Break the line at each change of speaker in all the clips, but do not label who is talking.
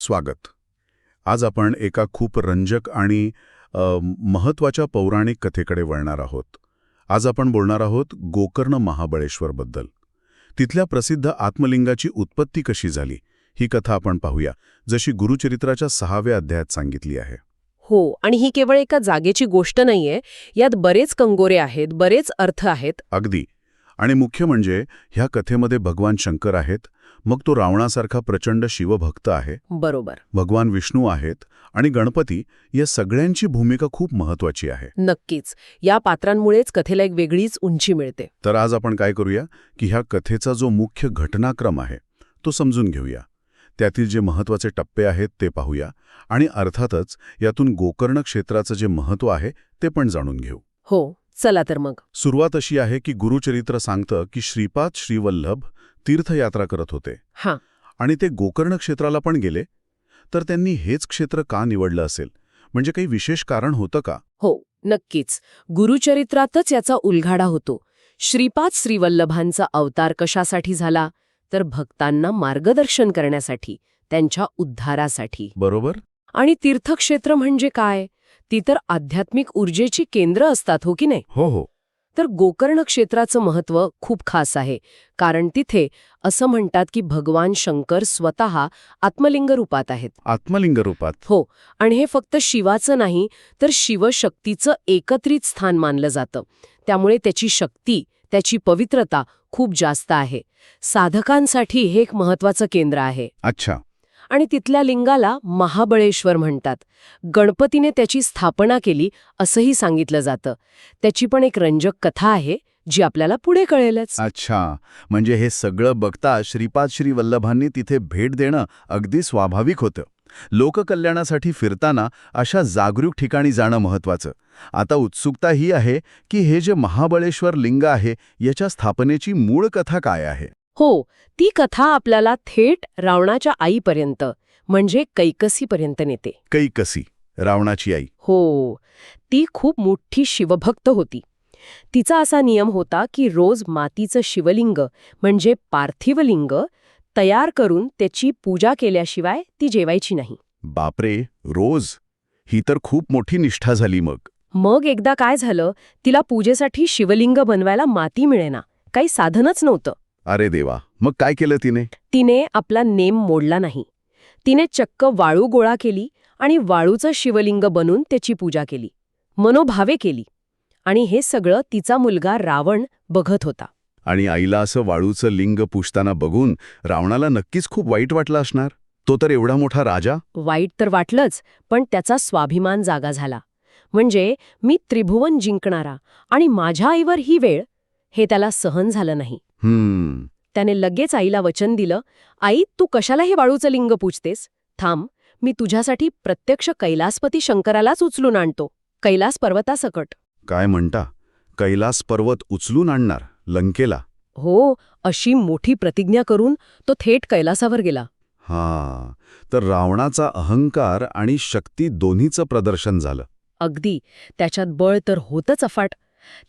स्वागत. आज आपण एका खूप रंजक आणि अ, महत्त्वाच्या पौराणिक कथेकडे वळणार आहोत. आज आपण बोलणार आहोत गोकर्ण महाबळेश्वरबद्दल तिथल्या प्रसिद्ध आत्मलिंगाची उत्पत्ती कशी झाली ही कथा आपण पाहूया जशी गुरुचरित्राच्या सहाव्या अध्यायात सांगितली आहे.
हो आणि ही केवळ एका जागेची गोष्ट नाहीये यात बरेच कंगोरे आहेत बरेच अर्थ आहेत.
अगदी. आणि मुख्य म्हणजे ह्या कथेमध्ये भगवान शंकर आहेत मग तो रावणासारखा प्रचंड शिवभक्त आहे.
बरोबर.
भगवान विष्णू आहेत आणि गणपती या सगळ्यांची भूमिका खूप महत्वाची आहे.
नक्कीच. या पात्रांमुळेच कथेला एक वेगळीच उंची मिळते.
तर आज आपण काय करूया की ह्या कथेचा जो मुख्य घटनाक्रम आहे तो समजून घेऊया. त्यातील जे महत्त्वाचे टप्पे आहेत ते पाहूया आणि अर्थातच यातून गोकर्ण क्षेत्राचं जे महत्त्व आहे ते पण जाणून घेऊ.
हो. चला तर मग.
सुरुवात अशी आहे की गुरुचरित्र सांगतं की श्रीपाद श्रीवल्लभ तीर्थयात्रा करत होते.
हां.
आणि ते गोकर्ण क्षेत्राला पण गेले. तर त्यांनी हेच क्षेत्र का निवडलं असेल? म्हणजे काही विशेष कारण होतं का?
हो नक्कीच. गुरुचरित्रातच याचा उलघाडा होतो. श्रीपाद श्रीवल्लभांचा अवतार कशासाठी झाला? तर भक्तांना मार्गदर्शन करण्यासाठी त्यांच्या उद्धारासाठी.
बरोबर.
आणि तीर्थक्षेत्र म्हणजे काय? ती तर आध्यात्मिक ऊर्जेची केंद्र असतात हो की नाही?
हो हो.
तर गोकर्ण क्षेत्राचं महत्त्व खूप खास आहे कारण तिथे असं म्हणतात की भगवान शंकर स्वतः आत्मलिंग रूपात आहेत.
आत्मलिंग रूपात.
हो आणि हे फक्त शिवाचं नाही तर शिवशक्तीचं एकत्रित स्थान मानलं जातं. त्यामुळे त्याची शक्ती त्याची पवित्रता खूप जास्त आहे. साधकांसाठी हे एक महत्वाचं केंद्र आहे.
अच्छा.
आणि तिथल्या लिंगाला महाबळेश्वर म्हणतात. गणपतीने त्याची स्थापना केली असंही सांगितलं जातं. त्याची पण एक रंजक कथा आहे जी आपल्याला पुढे कळेलच.
अच्छा. म्हणजे हे सगळं बघता श्रीपाद श्री वल्लभांनी तिथे भेट देणं अगदी स्वाभाविक होतं. लोककल्याणासाठी फिरताना अशा जागरूक ठिकाणी जाणं महत्वाचं आता उत्सुकता ही आहे की हे जे महाबळेश्वर लिंग आहे याच्या स्थापनेची मूळ कथा काय आहे?
हो ती कथा आपल्याला थेट रावणाच्या आईपर्यंत म्हणजे कैकसीपर्यंत नेते.
कैकसी रावणाची आई.
हो ती खूप मोठी शिवभक्त होती. तिचा असा नियम होता की रोज मातीचं शिवलिंग म्हणजे पार्थिवलिंग तयार करून त्याची पूजा केल्याशिवाय ती जेवायची नाही.
बापरे रोज? ही तर खूप मोठी निष्ठा झाली मग.
मग एकदा काय झालं तिला पूजेसाठी शिवलिंग बनवायला माती मिळेना काही साधनच नव्हतं.
अरे देवा मग काय केलं तिने?
तिने आपला नेम मोडला नाही. तिने चक्क वाळू गोळा केली आणि वाळूचं शिवलिंग बनून त्याची पूजा केली. मनोभावे केली. आणि हे सगळं तिचा मुलगा रावण बघत होता.
आणि आईला असं वाळूचं लिंग पुसताना बघून रावणाला नक्कीच खूप वाईट वाटलं असणार. तो तर एवढा मोठा राजा.
वाईट तर वाटलंच पण त्याचा स्वाभिमान जागा झाला. म्हणजे मी त्रिभुवन जिंकणारा आणि माझ्या आईवर ही वेळ हे त्याला सहन झालं नाही.
हम्म.
त्याने लगेच आईला वचन दिलं आई तू कशाला हे वाळूचं लिंग पूजतेस? थांब मी तुझ्यासाठी प्रत्यक्ष कैलासपती शंकरालाच उचलून आणतो. कैलास पर्वतासकट.
काय म्हणता? कैलास पर्वत उचलून आणणार लंकेला?
हो अशी मोठी प्रतिज्ञा करून तो थेट कैलासावर गेला.
हा तर रावणाचा अहंकार आणि शक्ती दोन्हीचं प्रदर्शन झालं.
अगदी त्याच्यात बळ तर होतच अफाट.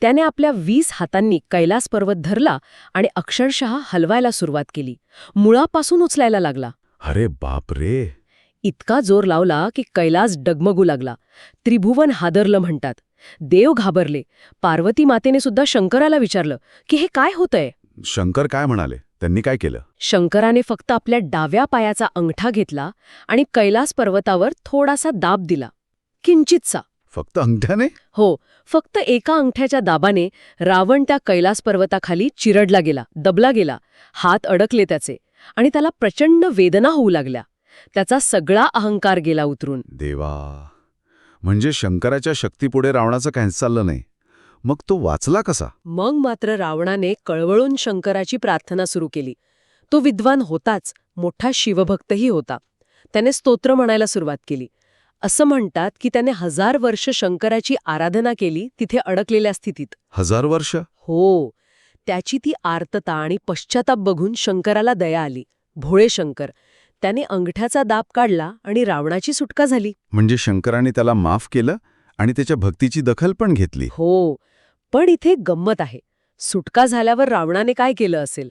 त्याने आपल्या वीस हातांनी कैलास पर्वत धरला आणि अक्षरशः हलवायला सुरुवात केली. मुळापासून उचलायला लागला.
अरे बाप रे
इतका जोर लावला की कैलास डगमगू लागला. त्रिभुवन हादरलं म्हणतात. देव घाबरले. पार्वती मातेने सुद्धा शंकराला विचारलं की हे काय होतंय?
शंकर काय म्हणाले? त्यांनी काय केलं?
शंकराने फक्त आपल्या डाव्या पायाचा अंगठा घेतला आणि कैलास पर्वतावर थोडासा दाब दिला. किंचितसा.
फक्त अंगठ्याने?
हो फक्त एका अंगठ्याच्या दाबाने रावण त्या कैलास पर्वताखाली चिरडला गेला दबला गेला हात अडकले त्याचे आणि त्याला प्रचंड वेदना होऊ लागल्या. त्याचा सगळा अहंकार गेला उतरून.
देवा म्हणजे शंकराच्या शक्तीपुढे रावणाचं काहीच चाललं नाही. मग तो वाचला कसा?
मग मात्र रावणाने कळवळून शंकराची प्रार्थना सुरू केली. तो विद्वान होताच मोठा शिवभक्तही होता. त्याने स्तोत्र म्हणायला सुरुवात केली. असं म्हणतात की त्याने हजार वर्ष शंकराची आराधना केली तिथे अडकलेल्या स्थितीत.
हजार वर्ष?
हो. त्याची ती आर्तता आणि पश्चाताप बघून शंकराला दया आली. भोळे शंकर त्याने अंगठ्याचा दाब काढला आणि रावणाची सुटका झाली.
म्हणजे शंकराने त्याला माफ केलं आणि त्याच्या भक्तीची दखल पण घेतली.
हो. पण इथे गंमत आहे. सुटका झाल्यावर रावणाने काय केलं असेल?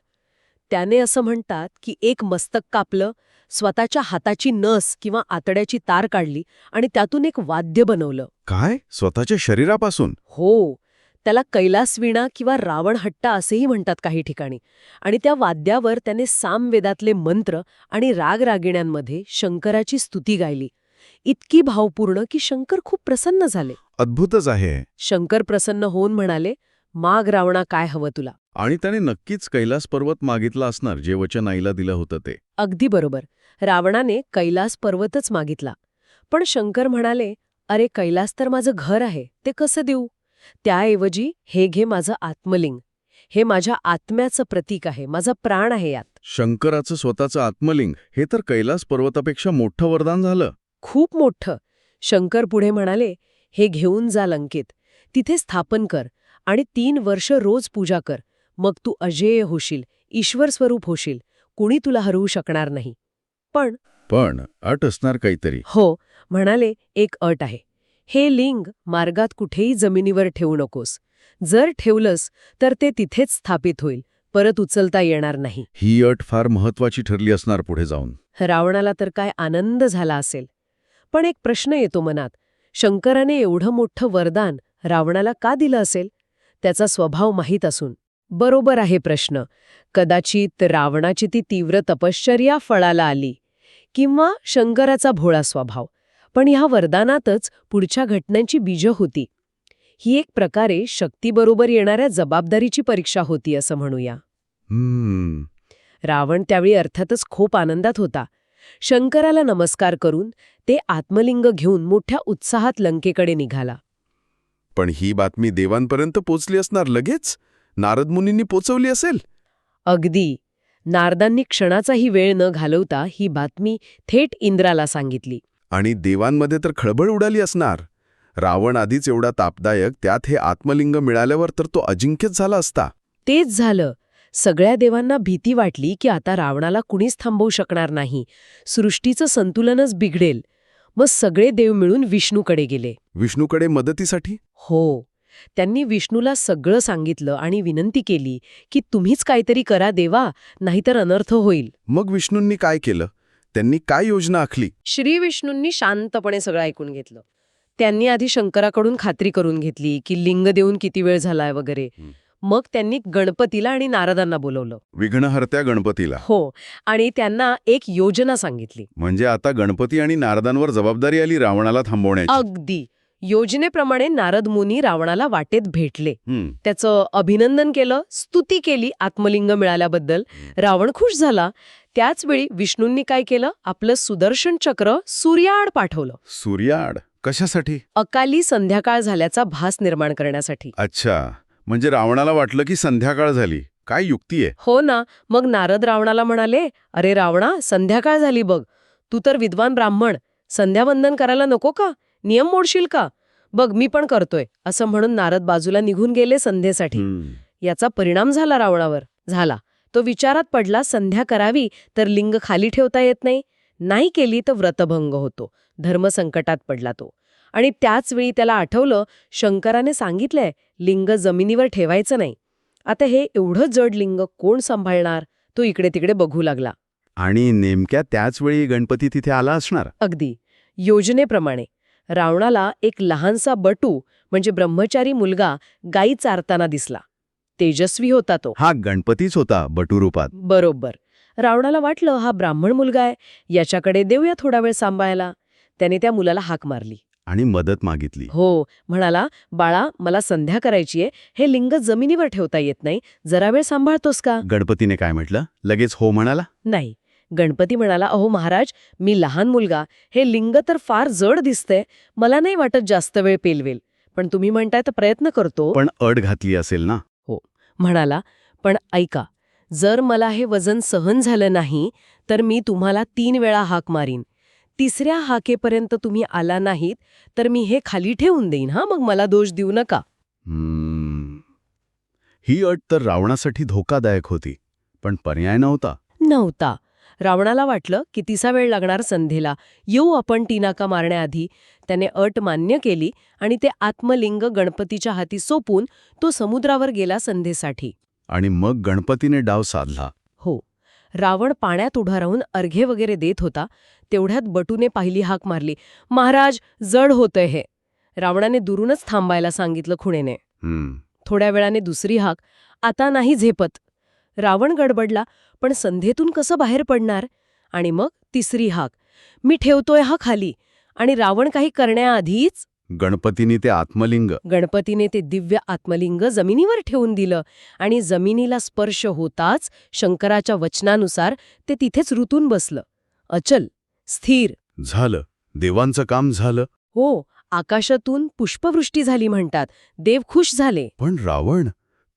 त्याने असं म्हणतात की एक मस्तक कापलं स्वतःच्या हाताची नस किंवा आतड्याची तार काढली आणि त्यातून एक वाद्य बनवलं.
काय? स्वतःच्या शरीरापासून?
हो. त्याला कैलासवीणा किंवा रावणहट्टा असेही म्हणतात काही ठिकाणी. आणि त्या वाद्यावर त्याने सामवेदातले मंत्र आणि रागरागिण्यांमध्ये शंकराची स्तुती गायली. इतकी भावपूर्ण की शंकर खूप प्रसन्न झाले.
अद्भुतच आहे.
शंकर प्रसन्न होऊन म्हणाले माग रावणा काय हवं तुला?
आणि त्याने नक्कीच कैलास पर्वत मागितला असणार जे वचन आईला दिलं होतं ते.
अगदी बरोबर. रावणाने कैलास पर्वतच मागितला. पण शंकर म्हणाले अरे कैलास तर माझं घर आहे ते कसं देऊ? त्याऐवजी हे घे माझं आत्मलिंग. हे माझ्या आत्म्याचं प्रतीक आहे माझा प्राण आहे यात.
शंकराचं स्वतःचं आत्मलिंग हे तर कैलास पर्वतापेक्षा मोठं वरदान झालं.
खूप मोठं. शंकर पुढे म्हणाले हे घेऊन जा लंकेत. तिथे स्थापन कर. आणि तीन वर्ष रोज पूजा कर. मग तू अजेय होशील ईश्वर स्वरूप होशील. कुणी तुला हरवू शकणार नाही. पण
पण अट असणार काहीतरी.
हो म्हणाले एक अट आहे. हे लिंग मार्गात कुठेही जमिनीवर ठेवू नकोस. जर ठेवलंस तर ते तिथेच स्थापित होईल. परत उचलता येणार नाही.
ही अट फार महत्वाची ठरली असणार पुढे जाऊन.
रावणाला तर काय आनंद झाला असेल? पण एक प्रश्न येतो मनात. शंकराने एवढं मोठं वरदान रावणाला का दिलं असेल? त्याचा स्वभाव माहीत असून. बरोबर आहे प्रश्न. कदाचित रावणाची ती तीव्र तपश्चर्या फळाला आली किंवा शंकराचा भोळा स्वभाव. पण ह्या वरदानातच पुढच्या घटनांची बीजं होती. ही एक प्रकारे शक्तीबरोबर येणाऱ्या जबाबदारीची परीक्षा होती असं म्हणूया.
हम्म.
रावण त्यावेळी अर्थातच खूप आनंदात होता. शंकराला नमस्कार करून ते आत्मलिंग घेऊन मोठ्या उत्साहात लंकेकडे निघाला.
पण ही बातमी देवांपर्यंत पोचली असणार लगेच? नारद मुनींनी पोचवली असेल?
अगदी. नारदांनी क्षणाचाही वेळ न घालवता ही बातमी थेट इंद्राला सांगितली.
आणि देवांमध्ये तर खळबळ उडाली असणार. रावण आधीच एवढा तापदायक त्यात हे आत्मलिंग मिळाल्यावर तर तो अजिंक्यच झाला असता.
तेच झालं. सगळ्या देवांना भीती वाटली की आता रावणाला कुणीच थांबवू शकणार नाही. सृष्टीचं संतुलनच बिघडेल. मग सगळे देव मिळून विष्णूकडे गेले.
विष्णूकडे मदतीसाठी?
हो. त्यांनी विष्णूला सगळं सांगितलं आणि विनंती केली की तुम्हीच काहीतरी करा देवा नाहीतर अनर्थ होईल.
मग विष्णूंनी काय केलं? त्यांनी काय योजना आखली?
श्री विष्णूंनी शांतपणे सगळं ऐकून घेतलं. त्यांनी आधी शंकराकडून खात्री करून घेतली की लिंग देऊन किती वेळ झालाय वगैरे. मग त्यांनी गणपतीला आणि नारदांना बोलवलं.
विघ्नहर्त्या गणपतीला.
हो आणि त्यांना एक योजना सांगितली.
म्हणजे आता गणपती आणि नारदांवर जबाबदारी आली रावणाला थांबवण्याची.
अगदी. योजनेप्रमाणे नारद मुनी रावणाला वाटेत भेटले. त्याचं अभिनंदन केलं स्तुती केली आत्मलिंग मिळाल्याबद्दल. रावण खुश झाला. त्याचवेळी विष्णूंनी काय केलं? आपलं सुदर्शन चक्र सूर्याआड पाठवलं.
सूर्याड कशासाठी?
अकाली संध्याकाळ झाल्याचा भास निर्माण करण्यासाठी.
अच्छा. म्हणजे रावणाला वाटलं की संध्याकाळ झाली. काय युक्ती आहे?
हो ना. मग नारद रावणाला म्हणाले अरे रावणा संध्याकाळ झाली बघ. तू तर विद्वान ब्राह्मण. संध्यावंदन करायला नको का? नियम मोडशील का? बघ मी पण करतोय असं म्हणून नारद बाजूला निघून गेले संध्येसाठी. याचा परिणाम झाला रावणावर. झाला. तो विचारात पडला संध्या करावी तर लिंग खाली ठेवता येत नाही. नाही केली तर व्रतभंग होतो. धर्मसंकटात पडला तो. आणि त्याच वेळी त्याला आठवलं शंकराने सांगितलंय लिंग जमिनीवर ठेवायचं नाही. आता हे एवढं जड लिंग कोण सांभाळणार? तो इकडे तिकडे बघू लागला.
आणि नेमक्या त्याच वेळी गणपती तिथे आला असणार?
अगदी. योजनेप्रमाणे. रावणाला एक लहानसा बटू म्हणजे ब्रह्मचारी मुलगा गाई चारताना दिसला. तेजस्वी होता तो.
हा गणपतीच होता बटुरूपात.
बरोबर. रावणाला वाटलं हा ब्राह्मण मुलगा आहे. याच्याकडे देऊया थोडा वेळ सांभाळायला. त्याने त्या मुलाला हाक मारली.
आणि मदत मागितली.
हो म्हणाला बाळा मला संध्या करायचीये हे लिंग जमिनीवर ठेवता येत नाही. जरा वेळ सांभाळतोस का?
गणपतीने काय म्हटलं? लगेच हो म्हणाला?
नाही. गणपती म्हणाला अहो महाराज मी लहान मुलगा हे लिंग तर फार जड दिसतंय मला नाही वाटत जास्त वेळ पेलवेल. पण तुम्ही म्हणताय तर प्रयत्न करतो.
पण अड घातली असेल ना?
म्हणाला पण ऐका जर मला हे वजन सहन झालं नाही तर मी तुम्हाला तीन वेळा हाक मारीन. तिसऱ्या हाकेपर्यंत तुम्ही आला नाहीत तर मी हे खाली ठेवून देईन हा मग मला दोष देऊ नका.
हम्म. ही अट तर रावणासाठी धोकादायक होती पण पर्याय नव्हता.
नव्हता. रावणाला वाटलं की तिसा वेळ लागणार संध्येला येऊ आपण टीनाका मारण्याआधी. त्याने अट मान्य केली आणि ते आत्मलिंग गणपतीच्या हाती सोपून तो समुद्रावर गेला संध्येसाठी
आणि मग गणपतीने डाव साधला.
हो. रावण पाण्यात उभा राहून अर्घे वगैरे देत होता. तेवढ्यात बटूने पहिली हाक मारली. महाराज जड होतंय हे. रावणाने दुरूनच थांबायला सांगितलं खुणेने. थोड्या वेळाने दुसरी हाक. आता नाही झेपत. रावण गडबडला. पण संध्येतून कसं बाहेर पडणार? आणि मग तिसरी हाक. मी ठेवतोय हा खाली. आणि रावण काही करण्याआधीच
गणपतीने ते आत्मलिंग.
गणपतीने ते दिव्य आत्मलिंग जमिनीवर ठेवून दिलं. आणि जमिनीला स्पर्श होताच शंकराच्या वचनानुसार ते तिथेच रुतून बसलं. अचल स्थिर.
झालं. देवांचं काम झालं.
हो आकाशातून पुष्पवृष्टी झाली म्हणतात. देव खुश झाले.
पण रावण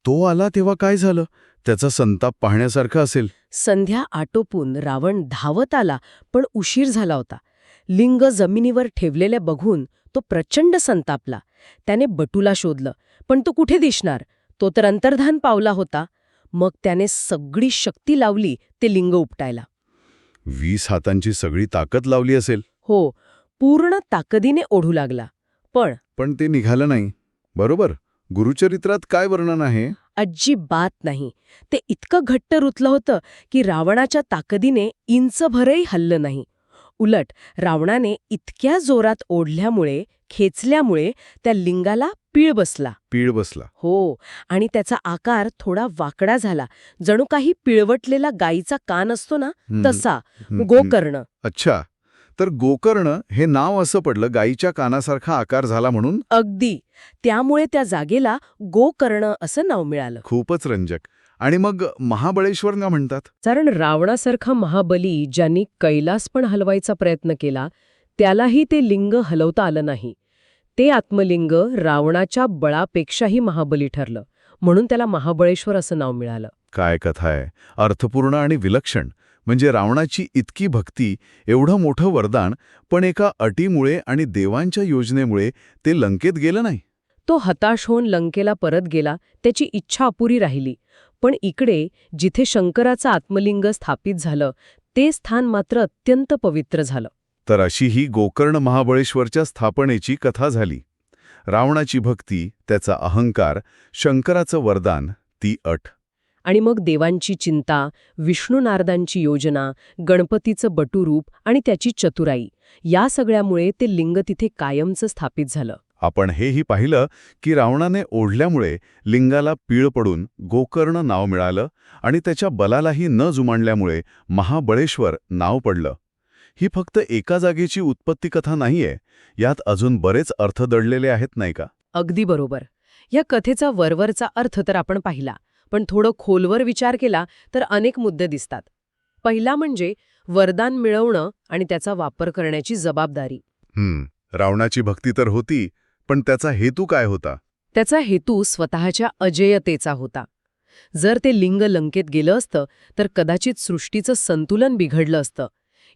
तो आला तेव्हा काय झालं? त्याचा संताप पाहण्यासारखा असेल.
संध्या आटोपून रावण धावत आला पण उशीर झाला होता. लिंग जमिनीवर ठेवलेले बघून तो प्रचंड संतापला. त्याने बटूला शोधलं पण तो कुठे दिसणार? तो तर अंतर्धान पावला होता. मग त्याने सगळी शक्ती लावली ते लिंग उपटायला.
वीस हातांची सगळी ताकद लावली असेल.
हो पूर्ण ताकदीने ओढू लागला. पण
पण ते निघालं नाही. बरोबर. गुरुचरित्रात काय वर्णन आहे?
अजिबात नाही. ते इतकं घट्ट रुतलं होतं की रावणाच्या ताकदीने इंचभरही हल्लं नाही. उलट रावणाने इतक्या जोरात ओढल्यामुळे खेचल्यामुळे त्या लिंगाला पीळ बसला.
पीळ बसला.
हो आणि त्याचा आकार थोडा वाकडा झाला. जणू काही पिळवटलेला गायीचा कान असतो ना तसा. गोकर्ण.
अच्छा. तर गोकर्ण हे नाव असं पडलं गायीच्या कानासारखा आकार झाला म्हणून?
अगदी. त्यामुळे त्या जागेला गोकर्ण असं नाव मिळालं.
खूपच रंजक. आणि मग महाबळेश्वर ना म्हणतात?
कारण रावणासारखा महाबली ज्यांनी कैलास पण हलवायचा प्रयत्न केला त्यालाही ते लिंग हलवता आलं नाही. ते आत्मलिंग रावणाच्या बळापेक्षाही महाबली ठरलं. म्हणून त्याला महाबळेश्वर असं नाव मिळालं.
काय कथा आहे? अर्थपूर्ण आणि विलक्षण. म्हणजे रावणाची इतकी भक्ती एवढं मोठं वरदान पण एका अटीमुळे आणि देवांच्या योजनेमुळे ते लंकेत गेलं नाही?
तो हताश होऊन लंकेला परत गेला त्याची इच्छा अपुरी राहिली. पण इकडे जिथे शंकराचं आत्मलिंग स्थापित झालं ते स्थान मात्र अत्यंत पवित्र झालं.
तर अशी ही गोकर्ण महाबळेश्वरच्या स्थापनेची कथा झाली. रावणाची भक्ती त्याचा अहंकार शंकराचं वरदान ती अट.
आणि मग देवांची चिंता विष्णू नारदांची योजना गणपतीचं बटुरूप आणि त्याची चतुराई या सगळ्यामुळे ते लिंग तिथे कायमचं स्थापित झालं.
आपण हेही पाहिलं की रावणाने ओढल्यामुळे लिंगाला पीळ पडून गोकर्ण नाव मिळालं आणि त्याच्या बलालाही न जुमानल्यामुळे महाबळेश्वर नाव पडलं. ही फक्त एका जागेची उत्पत्ती कथा नाहीये यात अजून बरेच अर्थ दडलेले आहेत नाही का?
अगदी बरोबर. या कथेचा वरवरचा अर्थ तर आपण पाहिला. पण थोडं खोलवर विचार केला तर अनेक मुद्दे दिसतात. पहिला म्हणजे वरदान मिळवणं आणि त्याचा वापर करण्याची जबाबदारी.
हम्म रावणाची भक्ती तर होती पण त्याचा हेतू काय होता?
त्याचा हेतू स्वतःच्या अजेयतेचा होता. जर ते लिंग लंकेत गेलं असतं तर कदाचित सृष्टीचं संतुलन बिघडलं असतं.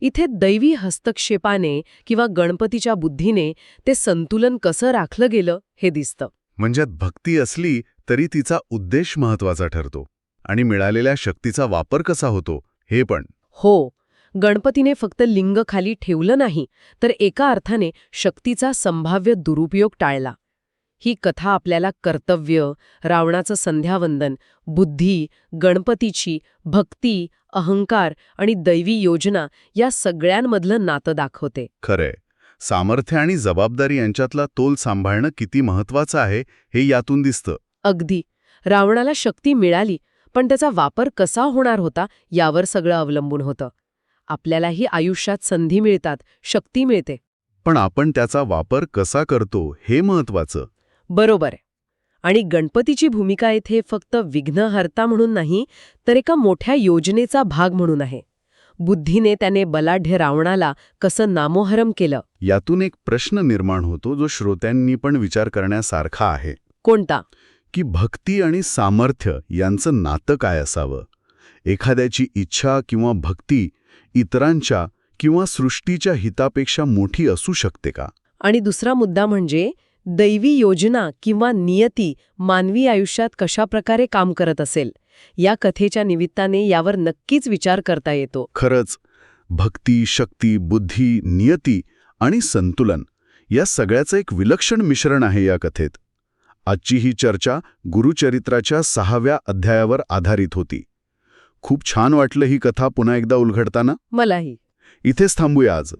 इथे दैवी हस्तक्षेपाने किंवा गणपतीच्या बुद्धीने ते संतुलन कसं राखलं गेलं हे दिसतं.
म्हणजे भक्ती असली तरी तिचा उद्देश महत्त्वाचा ठरतो आणि मिळालेल्या शक्तीचा वापर कसा होतो हे पण.
हो गणपतीने फक्त लिंग खाली ठेवलं नाही तर एका अर्थाने शक्तीचा संभाव्य दुरुपयोग टाळला. ही कथा आपल्याला कर्तव्य रावणाचं संध्यावंदन बुद्धी गणपतीची भक्ती अहंकार आणि दैवी योजना या सगळ्यांमधलं नातं दाखवते.
खरंय. सामर्थ्य आणि जबाबदारी यांच्यातला तोल सांभाळणं किती महत्वाचं आहे हे यातून दिसतं.
अगदी. रावणाला शक्ती मिळाली पण त्याचा वापर कसा होणार होता यावर सगळं अवलंबून होतं. आपल्यालाही आयुष्यात संधी मिळतात शक्ती मिळते.
पण आपण त्याचा वापर कसा करतो हे महत्वाचं
बरोबर. आहे आणि गणपतीची भूमिका इथे फक्त विघ्नहर्ता म्हणून नाही तर एका मोठ्या योजनेचा भाग म्हणून आहे. बुद्धीने त्याने बलाढ्य रावणाला कसं नामोहरम केलं?
यातून एक प्रश्न निर्माण होतो जो श्रोत्यांनी पण विचार करण्यासारखा आहे.
कोणता?
की भक्ती आणि सामर्थ्य यांचं नातं काय असावं? एखाद्याची इच्छा किंवा भक्ती इतरांच्या किंवा सृष्टीच्या हितापेक्षा मोठी असू शकते का?
आणि दुसरा मुद्दा म्हणजे दैवी योजना किंवा नियती मानवी आयुष्यात कशा प्रकारे काम करत असेल या कथेच्या निमित्ताने यावर नक्कीच विचार करता येतो.
खरंच भक्ती शक्ती बुद्धी नियती आणि संतुलन या सगळ्याचं एक विलक्षण मिश्रण आहे या कथेत. आजची ही चर्चा गुरुचरित्राच्या सहाव्या अध्यायावर आधारित होती. खूप छान वाटलं ही कथा पुन्हा एकदा उलगडताना
मलाही.
इथेच थांबूया आज.